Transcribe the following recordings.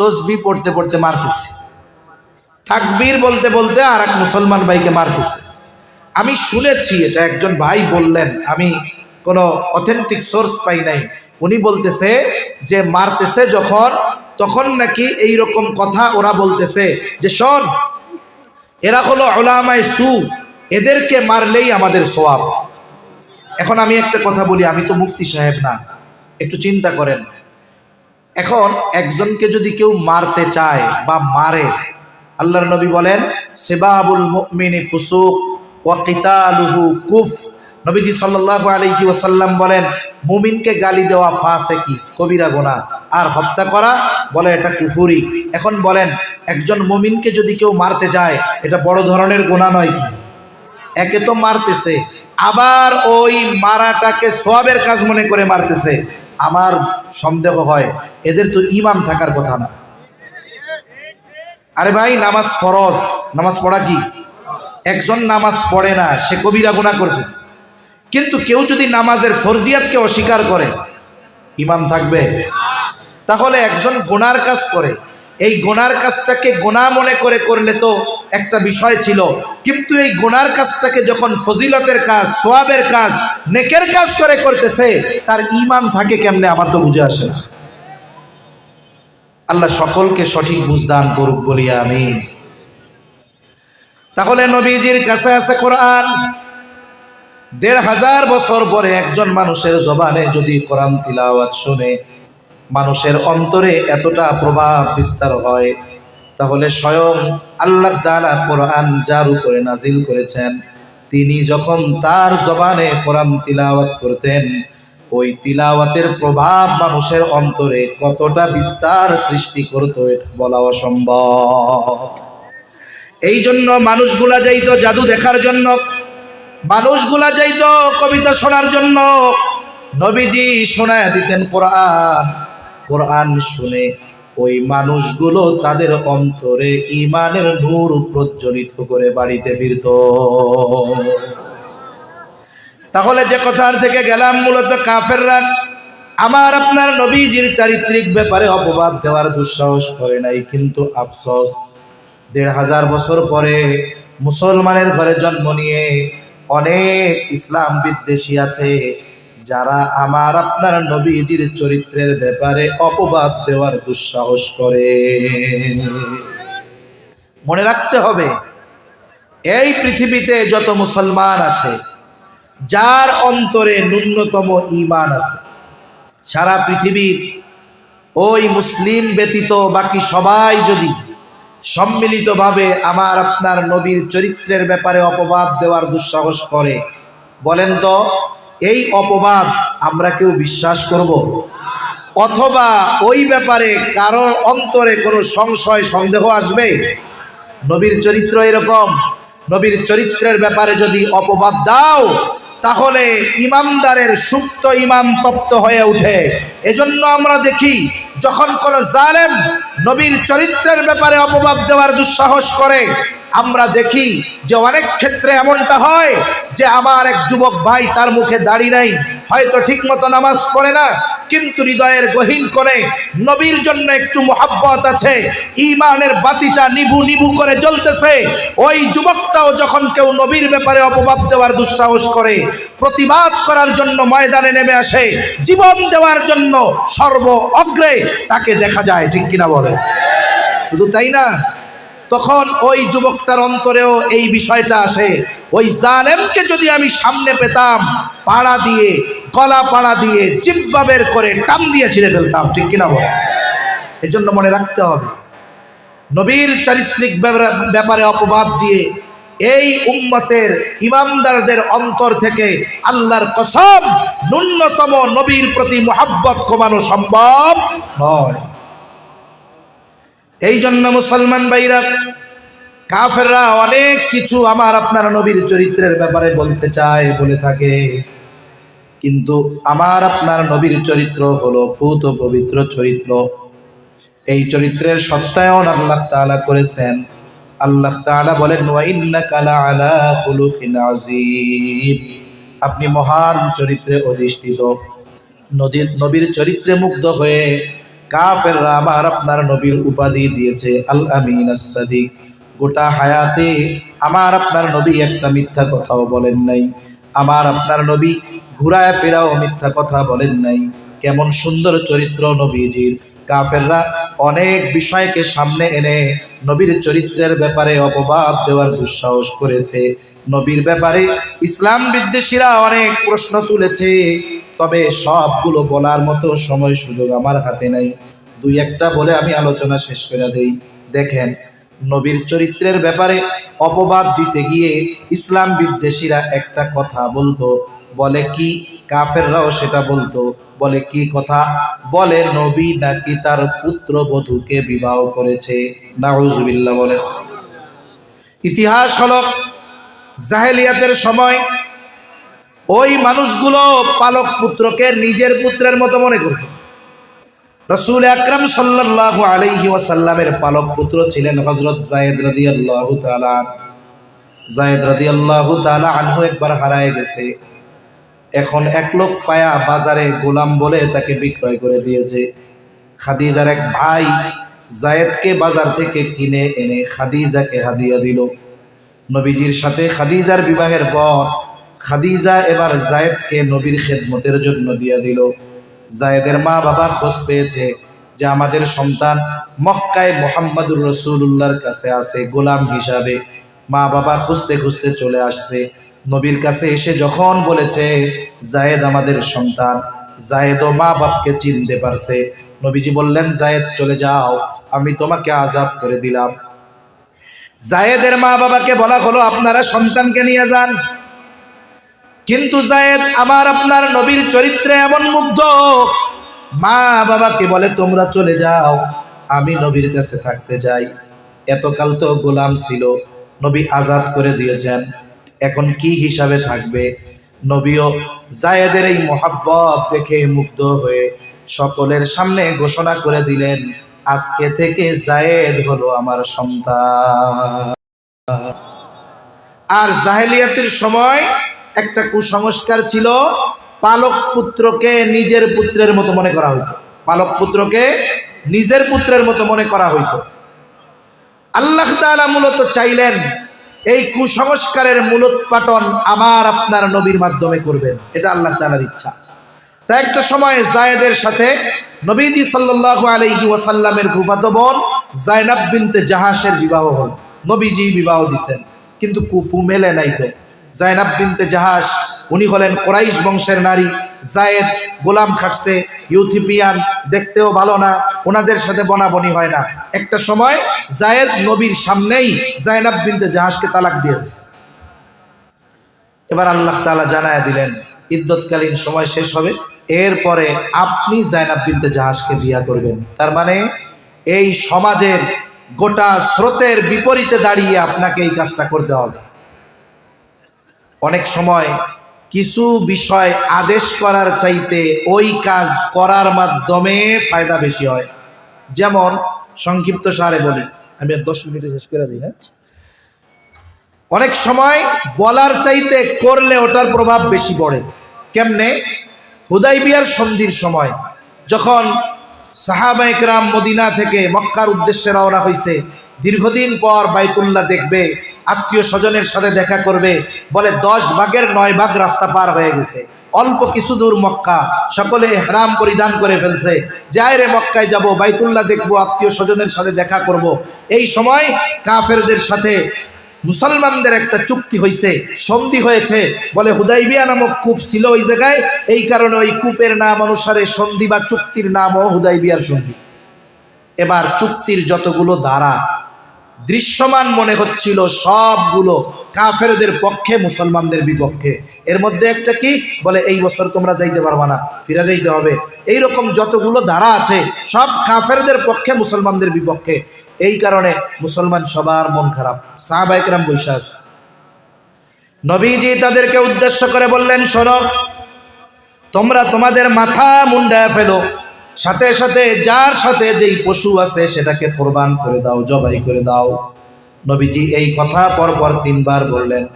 তসবি পড়তে পড়তে মারতেছে। তাকবীর বলতে বলতে আর এক মুসলমান ভাইকে মারতেছে। আমি শুনেছি, এটা একজন ভাই বললেন, আমি কোনো অথেন্টিক সোর্স পাই নাই। উনি বলতেছে যে মারতেছে যখন, তখন নাকি এই রকম কথা ওরা বলতেছে যে, শোন, এরা হলো ওলামায় সু, এদেরকে মারলেই আমাদের সোয়াব এখন আমি একটা কথা বলি, আমি তো মুফতি সাহেব না, একটু চিন্তা করেন। এখন একজনকে যদি কেউ মারতে চায় বা মারে, আল্লাহর নবী বলেন, সেবাবুল মুমিনি ফুসুক ওয়া কিতালুহু কুফ। নবীজি সাল্লাল্লাহু আলাইহি ওয়াসাল্লাম বলেন, মুমিনকে গালি দেওয়া ফাঁসে কি? কবিরা গোনা। আর হত্যা করা বলে এটা কুফুরি। এখন বলেন, একজন মুমিনকে যদি কেউ মারতে যায়, এটা বড় ধরনের গোনা নয় কি? একে তো মারতেছে, আবার ওই মারাটাকে সোয়াবের কাজ মনে করে মারতেছে। আমার সন্দেহ হয়, এদের তো ইমান থাকার কথা না। আরে ভাই, নামাজ ফরজ। নামাজ পড়া কি? একজন নামাজ পড়ে না, সে কবিরা গুণা করতেছে। কিন্তু কেউ যদি নামাজের ফরজিয়াতকে অস্বীকার করে ইমান থাকবে। তাহলে একজন গুনার কাজ করে। এই গোনার কাজটাকে গোনা মনে করে করলে তো একটা বিষয় ছিল। কিন্তু এই গোনার কাজটাকে যখন ফজিলতের কাজ, সোয়াবের কাজ, নেকের কাজ করে করতেছে, তার ইমান থাকে কেমনে আমার তো বুঝে আসে না। আল্লাহ সকলকে সঠিক বুঝদান করুক বলিয়া আমি তাহলে নবীজির কাছে আছে কোরআন। দেড় হাজার বছর পরে একজন মানুষের জবানে যদি কোরআন তিলাওয়াত শুনে মানুষের অন্তরে এতটা প্রভাব বিস্তার হয়, তাহলে স্বয়ং আল্লাহ তাআলা কোরআন যার উপরে নাজিল করেছেন, তিনি যখন তার জবানে কোরআন তিলাওয়াত করতেন, ওই তিলাওয়াতের প্রভাব মানুষের অন্তরে কতটা বিস্তার সৃষ্টি করতো এটা বলা অসম্ভব। এই জন্য মানুষগুলা যাইতো জাদু দেখার জন্য, মানুষগুলা যাইতো কবিতা শোনার জন্য, নবীজি শোনায় দিতেন কোরআন। কোরআন শুনে ওই মানুষগুলো তাদের অন্তরে ইমানের নূর প্রজ্বলিত করে বাড়িতে ফিরত। তাহলে যে কথার থেকে গেলাম মূলত কাফেররা, আমার আপনার নবীজির চারিত্রিক ব্যাপারে অপবাদ দেওয়ার দুঃসাহস করে নাই, কিন্তু আফসোস, দেড় হাজার বছর পরে মুসলমানের ঘরে জন্ম নিয়ে অনেক ইসলাম বিদ্বেষী আছে যারা আমার আপনার নবীজির চরিত্রের ব্যাপারে অপবাদ দেওয়ার দুঃসাহস করে। মনে রাখতে হবে, এই পৃথিবীতে যত মুসলমান আছে, যার অন্তরে ন্যূনতম ঈমান আছে, সারা পৃথিবীর ওই মুসলিম ব্যতীত বাকি সবাই যদি সম্মিলিতভাবে আমার আপনার নবীর চরিত্রের ব্যাপারে অপবাদ দেওয়ার দুঃসাহস করে, বলেন তো এই অপবাদ আমরা কেউ বিশ্বাস করব? অথবা ওই ব্যাপারে কারোর অন্তরে কোনো সংশয়, সন্দেহ আসবে? নবীর চরিত্র এরকম। নবীর চরিত্রের ব্যাপারে যদি অপবাদ দাও তাহলে ইমামদারের সুপ্ত ইমাম তপ্ত হয়ে উঠে। এজন্য আমরা দেখি, যখন কোন জালেম নবীর চরিত্রের ব্যাপারে অপবাদ দেওয়ার দুঃসাহস করে, আমরা দেখি যে অনেক ক্ষেত্রে এমনটা হয় যে আমার এক যুবক ভাই তার মুখে দাড়ি নাই, হয়তো ঠিক মতো নামাজ পড়ে না কিন্তু হৃদয়ের গহীন করে নবীর জন্য একটু মোহাব্বত আছে। ইমানের বাতিটা নিবু নিবু করে জ্বলতেছে। ওই যুবকটাও যখন কেউ নবীর ব্যাপারে অপবাদ দেওয়ার দুঃসাহস করে, প্রতিবাদ করার জন্য ময়দানে নেমে আসে, জীবন দেওয়ার জন্য সর্ব অগ্রে তাকে দেখা যায়, ঠিক কিনা বলে শুধু তাই না, তখন ওই যুবকটার অন্তরেও এই বিষয়টা আসে। ওই জালেমকে যদি আমি সামনে পেতাম, পাড়া দিয়ে গলা পাড়া দিয়ে জিব্বা বের করে টান দিয়ে ছিঁড়ে ফেলতাম, ঠিক কিনা বলে? এই জন্য মনে রাখতে হবে, নবীর চারিত্রিক ব্যাপারে- অপবাদ দিয়ে এই উম্মতের ইমানদারদের অন্তর থেকে আল্লাহর কসম ন্যূনতম নবীর প্রতি মোহাব্বত কমানো সম্ভব নয়। এই জন্য মুসলমান ভাইরা, কাফেররা অনেক কিছু আমার আপনার নবীর চরিত্রের ব্যাপারে বলতে চায়, বলে থাকে। কিন্তু আমার আপনার নবীর চরিত্র হলো ভূত পবিত্র চরিত্র। এই চরিত্রের সত্যায়ন আল্লাহ তাআলা করেছেন। আল্লাহ তাআলা বলেন আপনি মহান চরিত্রে অধিষ্ঠিত। নদীর নবীর চরিত্রে মুগ্ধ হয়ে কাফেররা আমার আপনার নবীর উপাধি দিয়েছে। আল আমিন সাদিক। গোটা হায়াতে আমার আপনার নবী একটা মিথ্যা কথাও বলেন নাই। আমার আপনার নবী ঘুরায় ফেরাও, মিথ্যা কথা বলেন নাই। কেমন সুন্দর চরিত্র নবীজির। কাফেররা অনেক বিষয়কে সামনে এনে নবীর চরিত্রের ব্যাপারে অপবাদ দেওয়ার দুঃসাহস করেছে। নবীর ব্যাপারে ইসলাম বিদ্বেষীরা অনেক প্রশ্ন তুলেছে। তবে সবগুলো বলার মতো সময় সুযোগ আমার হাতে নাই। দুই একটা বলে আমি আলোচনা শেষ করে দেই। দেখেন, নবীর চরিত্রের ব্যাপারে অপবাদ দিতে গিয়ে ইসলাম বিদ্বেষীরা একটা কথা বলতো বলে কি কাফেররাও সেটা বলতো? বলে কি কথা? বলে, নবী নাকি তার পুত্র বধূকে বিবাহ করেছে? নাউজুবিল্লাহ বলেন। ইতিহাস হলো জাহেলিয়াতের সময় ওই মানুষগুলো পালক পুত্রকে নিজের পুত্রের মতো মনে করত। রসুল আকরাম সাল্লাহ আলাইহি ওয়াসাল্লামের পালক পুত্র ছিলেন হজরত জায়েদ রাদি আল্লাহ তালা জায়েদ রাদি আল্লাহ আনহু একবার হারায় গেছে। এখন এক লোক পায়া বাজারে গোলাম বলে তাকে বিক্রয় করে দিয়েছে। খাদিজার এক ভাই জায়েদকে বাজার থেকে কিনে এনে খাদিজাকে হাদিয়া দিল। নবীজির সাথে খাদিজার বিবাহের পর খাদিজা এবার জায়েদকে নবীর খেদমতের জন্য দিয়ে দিল। জায়েদের মা বাবা খোঁজ পেয়েছে যে আমাদের সন্তান মক্কায় মোহাম্মদুর রসুল্লাহর কাছে আছে গোলাম হিসাবে। মা বাবা খুঁজতে খুঁজতে চলে আসছে। নবীর কাছে এসে যখন বলেছে, জায়েদ আমাদের সন্তান জায়েদ ও মা বাপকে চিনতে পারছে। নবীজি বললেন, জায়েদ, চলে যাও, আমি তোমাকে আজাদ করে দিলাম। জায়েদের মা বাবাকে বলা হলো, আপনারা সন্তানকে নিয়ে যান। কিন্তু জায়েদ, আমার আপনার নবীর চরিত্রে এমন মুগ্ধ। মা বাবাকে বলে, তোমরা চলে যাও, আমি নবীর কাছে থাকতে যাই এতকাল তো গোলাম ছিল, নবী আজাদ করে দিয়েছেন। এখন কি হিসাবে থাকবে? নবীও জায়েদের এই মোহাব্বত দেখে মুগ্ধ হয়ে সকলের সামনে ঘোষণা করে দিলেন, আজকে থেকে জায়েদ হলো আমার সন্তান। আর জাহেলিয়াতের সময় একটা কুসংস্কার ছিল, পালক পুত্রকে নিজের পুত্রের মতো মনে করা হইতো। পালক পুত্রকে নিজের পুত্রের মতো মনে করা হইতো। আল্লাহ তাআলা মূলত চাইলেন এই কুসংস্কারের মূলোৎপাটন আমার আপনার নবীর মাধ্যমে করবেন। এটা আল্লাহ তাআলার ইচ্ছা। তা একটা সময় জায়েদের সাথে নবীজি সাল্লাল্লাহু আলাইহি ওয়াসাল্লামের ফুফাতো বোন জায়নাব বিনতে জাহাসের বিবাহ হল। নবীজি বিবাহ দিছেন। কিন্তু কুফু মেলে নাই তো। জায়নাব বিনতে জাহাস উনি হলেন কোরাইশ বংশের নারী। জায়েদ গোলাম খাটছে, ইউথিপিয়ান, দেখতেও ভালো না, ওনাদের সাথে বনাবনি হয় না। একটা সময় জায়েদ নবীর সামনেই জায়নাব বিনতে জাহাজকে তালাক দিয়ে এবার আল্লাহ তাআলা জানায় দিলেন, ইদ্যৎকালীন সময় শেষ হবে, এরপরে আপনি জায়নাব বিনতে জাহাজকে বিয়া করবেন। তার মানে এই সমাজের গোটা স্রোতের বিপরীতে দাঁড়িয়ে আপনাকে এই কাজটা করতে হবে। অনেক সময় কিছু বিষয় আদেশ করার চাইতে ওই কাজ করার মাধ্যমে ফায়দা বেশি হয়। যেমন, সংক্ষিপ্ত সারে বলি। আমি দশ মিনিটে শেষ করে দিই হ্যাঁ? অনেক সময় বলার চাইতে করলে ওটার প্রভাব বেশি পড়ে। কেমনে? হুদাই হুদাইবিয়ার সন্ধির সময়, যখন সাহাবা একরাম মদিনা থেকে মক্কার উদ্দেশ্যে রওনা হয়েছে দীর্ঘদিন পর বাইতুল্লাহ দেখবে, আত্মীয় স্বজনের সাথে দেখা করবে, বলে দশ ভাগের নয় ভাগ রাস্তা পার হয়ে গেছে। অল্প কিছু দূর মক্কা, সকলে হেরাম পরিধান করে ফেলছে। যাই রে মক্কায় যাব, বাইতুল্লাহ দেখব, আত্মীয় স্বজনের সাথে দেখা করব। এই সময় কাফেরদের সাথে মুসলমানদের একটা চুক্তি হয়েছে সন্ধি হয়েছে। বলে হুদাইবিয়া নামক কূপ ছিল ওই জায়গায়, এই কারণে ওই কূপের নাম অনুসারে সন্ধি বা চুক্তির নামও হুদাইবিয়ার সন্ধি। এবার চুক্তির যতগুলো দ্বারা দৃশ্যমান মনে হচ্ছিল সবগুলো কাফেরদের পক্ষে, মুসলমানদের বিপক্ষে। এর মধ্যে একটা কি? বলে, এই বছর তোমরা যাইতে পারবা না, ফিরে যাইতে হবে। এই রকম যতগুলো ধারা আছে, সব কাফেরদের পক্ষে, মুসলমানদের বিপক্ষে। এই কারণে মুসলমান সবার মন খারাপ। সাহাবাইকরাম বৈশাস নবীজি তাদেরকে উদ্দেশ্য করে বললেন, শোনো, তোমরা তোমাদের মাথা মুন্ডায় ফেলো। সাথে সাথে যার সাথে যেই পশু আছে সেটাকে কোরবান করে দাও, জবাই করে দাও। নবীজি এই কথা পরপর তিনবার বললেন।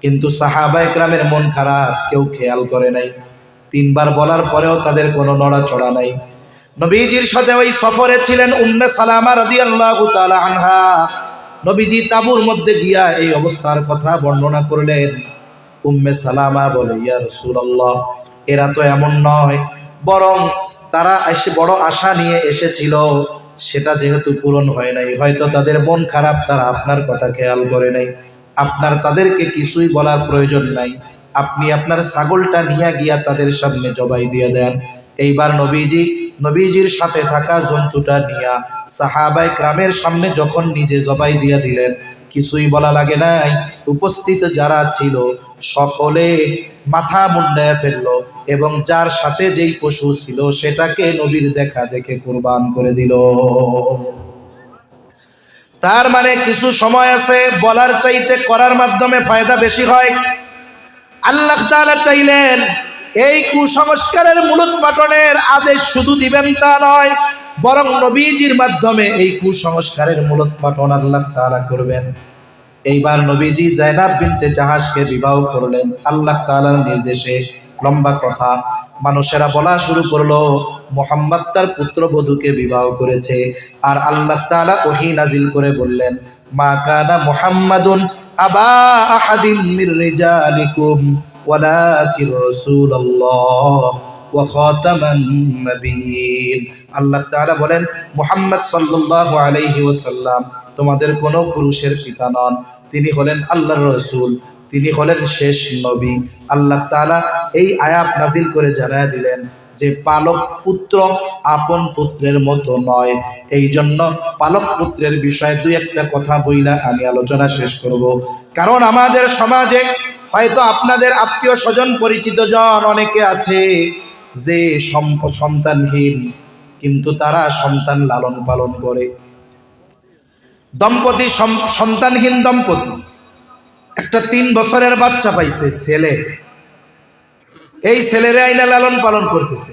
কিন্তু সাহাবা একরামের মন খারাপ, কেউ খেয়াল করে নাই। তিনবার বলার পরেও তাদের কোনো নড়াচড়া নাই। নবীজির সাথে ওই সফরে ছিলেন উম্মে সালামা রাদিয়াল্লাহু তাআলা আনহা। নবীজি তাবুর মধ্যে গিয়া এই অবস্থার কথা বর্ণনা করলেন। উম্মে সালামা বলে, ইয়া রাসূলুল্লাহ, এরা তো এমন নয়, বরং তারা এসে বড় আশা নিয়ে এসেছিল। সেটা যেহেতু পূরণ হয় নাই, হয়তো তাদের মন খারাপ, তারা আপনার কথা খেয়াল করে নাই। আপনার তাদেরকে কিছুই বলার প্রয়োজন নাই। আপনি আপনার ছাগলটা নিয়ে গিয়া তাদের সামনে জবাই দিয়ে দেন। এইবার নবীজি, নবীজির সাথে থাকা জন্তুটা নিয়া সাহাবাই গ্রামের সামনে যখন নিজে জবাই দিয়া দিলেন, কিছুই বলা লাগে নাই। উপস্থিত যারা ছিল, সকলে মাথা মুন্ডায় ফেলল। এবং যার সাথে যেই পশু ছিল সেটাকে নবীর দেখা দেখে কুরবান করে দিল। তার মানে কিছু সময় আছে, বলার চাইতে করার মাধ্যমে ফায়দা বেশি হয়। আল্লাহ চাইলেন, এই কুসংস্কারের মূলোৎপাটনের আদেশ শুধু দিবেন তা নয়, বরং নবীজির মাধ্যমে এই কুসংস্কারের মূলোৎপাটন আল্লাহ তাআলা করবেন। এইবার নবীজি জায়নাব বিনতে জাহাজকে বিবাহ করলেন, আল্লাহ তাআলার নির্দেশে। লম্বা কথা। মানুষেরা বলা শুরু করল, মোহাম্মদ তার পুত্রবধূকে বিবাহ করেছে। আর আল্লাহ তাআলা ওহী নাজিল করে বললেন, মা কানা মুহাম্মাদুন আবা আল্লাহ বলেন তোমাদের কোনো পুরুষের তিনি হলেন আল্লাহর রসুল। তিনি হলেন শেষ নবী। আল্লাহ তাআলা এই আয়াত নাজিল করে জানায় দিলেন যে পালক পুত্র আপন পুত্রের মতো নয়। এই জন্য পালক পুত্রের বিষয়ে দুই একটা কথা বইলা আমি আলোচনা শেষ করব। কারণ আমাদের সমাজে হয়তো আপনাদের আত্মীয় স্বজন পরিচিত জন অনেকে আছে যে সন্তানহীন, কিন্তু তারা সন্তান লালন পালন করে। দম্পতি সন্তানহীন দম্পতি। একটা তিন বছরের বাচ্চা পাইছে, ছেলে। এই ছেলেরে আইনা লালন পালন করতেছে।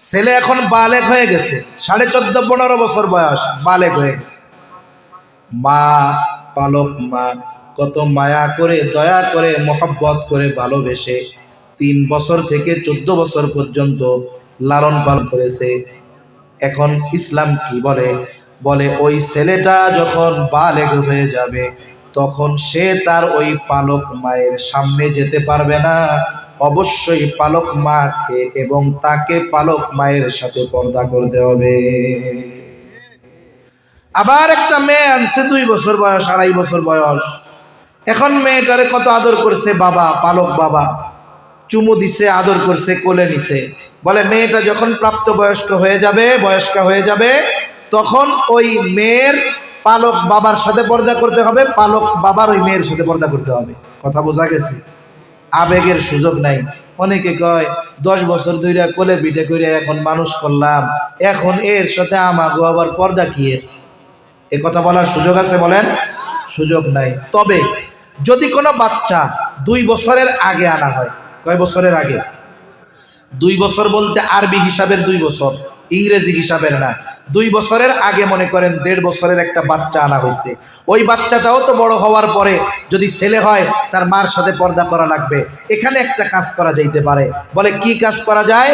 ছেলে এখন বালেক হয়ে গেছে। সাড়ে চোদ্দ, পনেরো বছর বয়স, বালেক হয়ে গেছে। মা, পালক মা, কত মায়া করে, দয়া করে, মহব্বত করে ভালোবেসে তিন বছর থেকে চোদ্দ বছর পর্যন্ত লালন পালন করেছে। এখন ইসলাম কি বলে? বলে, ওই ছেলেটা যখন বালেগ হয়ে যাবে তখন সে তার ওই পালক মায়ের সামনে যেতে পারবে না। অবশ্যই পালক মাকে এবং তাকে পালক মায়ের সাথে পর্দা করতে হবে। আবার একটা মেয়ে আনছে দুই বছর বয়স, আড়াই বছর বয়স। এখন মেয়েটারে কত আদর করছে বাবা, পালক বাবা। চুমু দিছে, আদর করছে, কোলে নিছে। বলে, মেয়েটা যখন প্রাপ্ত বয়স্ক হয়ে যাবে, বয়স্কা হয়ে যাবে, তখন ওই মেয়ের পালক বাবার সাথে পর্দা করতে হবে, পালক বাবার ওই মেয়ের সাথে পর্দা করতে হবে। কথা বোঝা গেছে? আবেগের সুযোগ নাই। অনেকে কয়, দশ বছর ধরে কোলে পিঠে করে এখন মানুষ করলাম, এখন এর সাথে আমাগো আবার পর্দা কি এর? এ কথা বলার সুযোগ আছে বলেন? সুযোগ নাই। তবে যদি কোনো বাচ্চা দুই বছরের আগে আনা হয়, কয় বছরের আগে? দুই বছর বলতে আরবি হিসাবের দুই বছর, ইংরেজি হিসাবের না। দুই বছরের আগে মনে করেন দেড় বছরের একটা বাচ্চা আনা হয়েছে। ওই বাচ্চাটাও তো বড় হওয়ার পরে যদি ছেলে হয়, তার মার সাথে পর্দা করা লাগবে। এখানে একটা কাজ করা যাইতে পারে। বলে, কি কাজ করা যায়?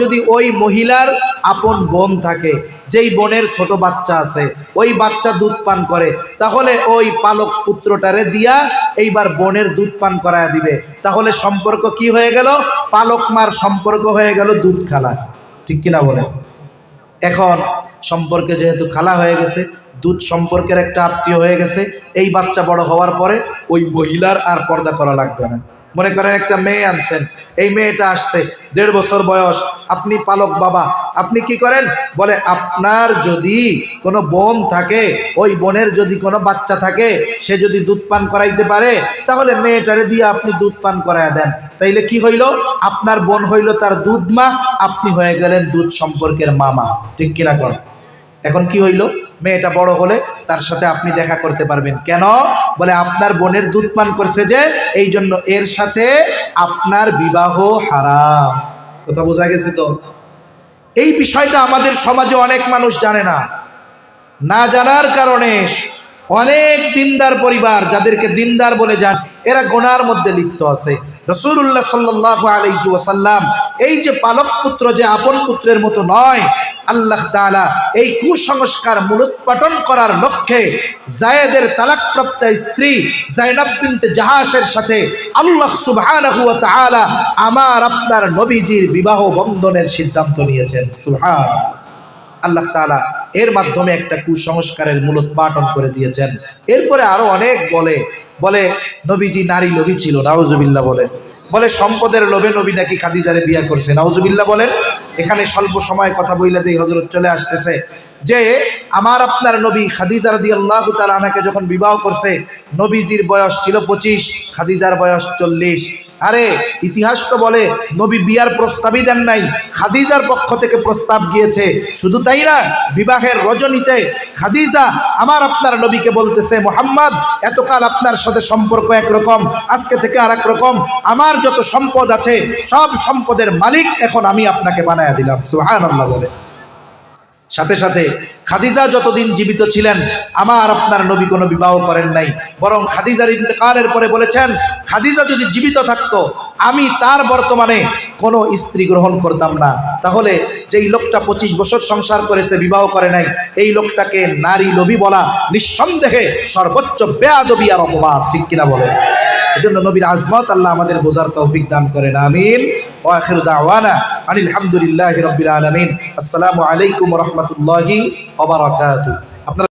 যদি ওই মহিলার আপন বোন থাকে, যেই বোনের ছোট বাচ্চা আছে, ওই বাচ্চা দুধ পান করে, তাহলে ওই পালক পুত্রটারে দিয়া এইবার বোনের দুধ পান করায় দিবে। তাহলে সম্পর্ক কি হয়ে গেল? পালক মার সম্পর্ক হয়ে গেল দুধ খালা ঠিক কিনা বলে এখন সম্পর্কে যেহেতু খালা হয়ে গেছে, দুধ সম্পর্কের একটা আত্মীয় হয়ে গেছে, এই বাচ্চা বড় হওয়ার পরে ওই মহিলার আর পর্দা করা লাগবে না। মনে করেন একটা মেয়ে আনছেন, এই মেয়েটা আসছে, দেড় বছর বয়স, আপনি পালক বাবা, আপনি কি করেন? বলে, আপনার যদি কোনো বোন থাকে, ওই বোনের যদি কোনো বাচ্চা থাকে, সে যদি দুধ পান করাইতে পারে, তাহলে মেয়েটারে দিয়ে আপনি দুধ পান করায় দেন। তাইলে কি হইল? আপনার বোন হইল তার দুধ মা, আপনি হয়ে গেলেন দুধ সম্পর্কের মামা। ঠিক কিনা কর এখন কি হইল? মেয়েটা বড় হলে তার সাথে আপনি দেখা করতে পারবেন। কেন? বলে আপনার বোনের দুধ পান করছে যে, এই জন্য এর সাথে আপনার বিবাহ হারাম। কথা বোঝা গেছে তো? এই বিষয়টা আমাদের সমাজে অনেক মানুষ জানে না। না জানার কারণে অনেক দিনদার পরিবার যাদেরকে দিনদার বলে যান, এরা গোনার মধ্যে লিপ্ত আছে। রসুল্লাহ সাল্লাহ আলহি ওসাল্লাম এই যে পালক পুত্র, যে আপন পুত্রের মতো নয়, আল্লাহ তাআলা এই কুসংস্কার মূলোৎপাটন করার লক্ষ্যে জায়েদের তালাকপ্রাপ্ত স্ত্রী জাইনাব বিনতে জাহাসের সাথে আল্লাহ তাআলা আমার আপনার নবীজির বিবাহ বন্ধনের সিদ্ধান্ত নিয়েছেন। সুবহান আল্লাহ তাআলা এর মাধ্যমে একটা কুসংস্কারের মূলোৎপাটন করে দিয়েছেন। এরপরে আরও অনেক বলে বলে, নবীজি নারী, লোভী ছিল। নাউজুবিল্লাহ বলে। বলে, সম্পদের লোভে নবী নাকি খাদিজারে বিয়া করছে? নাউজুবিল্লাহ বলেন এখানে স্বল্প সময় কথা বইলে দিয়ে হজরত চলে আসতেছে যে, আমার আপনার নবী খাদিজা রাদি আল্লাহ তালাকে যখন বিবাহ করছে নবীজির বয়স ছিল পঁচিশ, খাদিজার বয়স চল্লিশ। আরে, ইতিহাস তো বলে, নবী বিয়ার প্রস্তাবই দেন নাই। খাদিজার পক্ষ থেকে প্রস্তাব গিয়েছে। শুধু তাই না, বিবাহের রজনীতে খাদিজা আমার আপনার নবীকে বলতেছে, মোহাম্মদ, এতকাল আপনার সাথে সম্পর্ক একরকম, আজকে থেকে আর রকম। আমার যত সম্পদ আছে, সব সম্পদের মালিক এখন আমি আপনাকে বানায়া দিলাম। সুহান বলে। সাথে সাথে খাদিজা যতদিন জীবিত ছিলেন, আমার আপনার নবী কোনো বিবাহ করেন নাই। বরং খাদিজার ইন্তেকালের পরে বলেছেন, খাদিজা যদি জীবিত থাকতো, আমি তার বর্তমানে কোনো স্ত্রী গ্রহণ করতাম না। তাহলে যেই লোকটা পঁচিশ বছর সংসার করেছে, বিবাহ করে নাই, এই লোকটাকে নারী নবী বলা নিঃসন্দেহে সর্বোচ্চ বেয়াদবি আর অপবাদ, ঠিক কিনা বলে এজন্য নবীর আজমত আল্লাহ আমাদের বোঝার তৌফিক দান করেন, আমিন। ও আখির দাওয়ানা আনিল হামদুলিল্লাহ রবিল আলমিন। আসসালামু আলাইকুম রাহমাতুল্লাহি আপনারা